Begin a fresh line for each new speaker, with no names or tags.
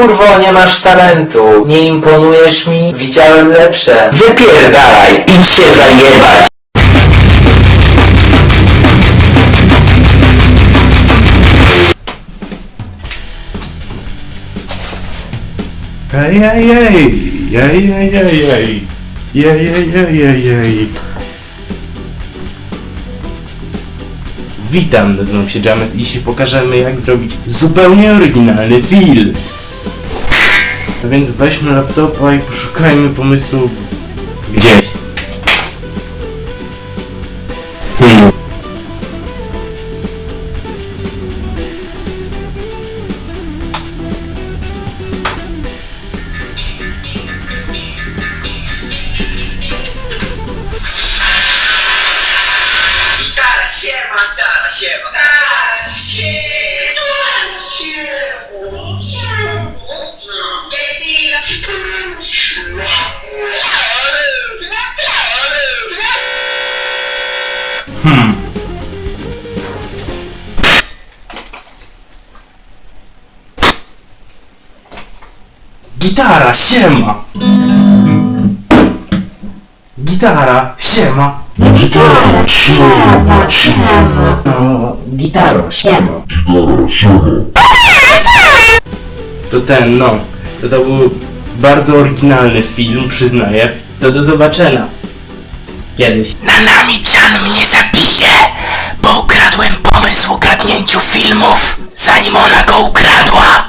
Kurwo, nie masz talentu. Nie imponujesz mi, widziałem lepsze. Wypierdalaj, idź się zajebać.
Hej, hej, hej! Jej, jej, jej, jej! Jej, jej, jej, jej, jej! Witam, nazywam się James i dzisiaj pokażemy jak zrobić zupełnie oryginalny film. A więc weźmy laptopa i poszukajmy pomysłu gdzieś. Hmm.
Siema, siema.
Hmm. Gitara, siema! Gitara, siema!
Gitara, siema, siema. No, gitaro, siema.
To ten, no. To, to był bardzo oryginalny film, przyznaję. To do zobaczenia. Kiedyś.
Nanami-chan mnie zabije, bo ukradłem pomysł o kradnięciu filmów, zanim ona go ukradła.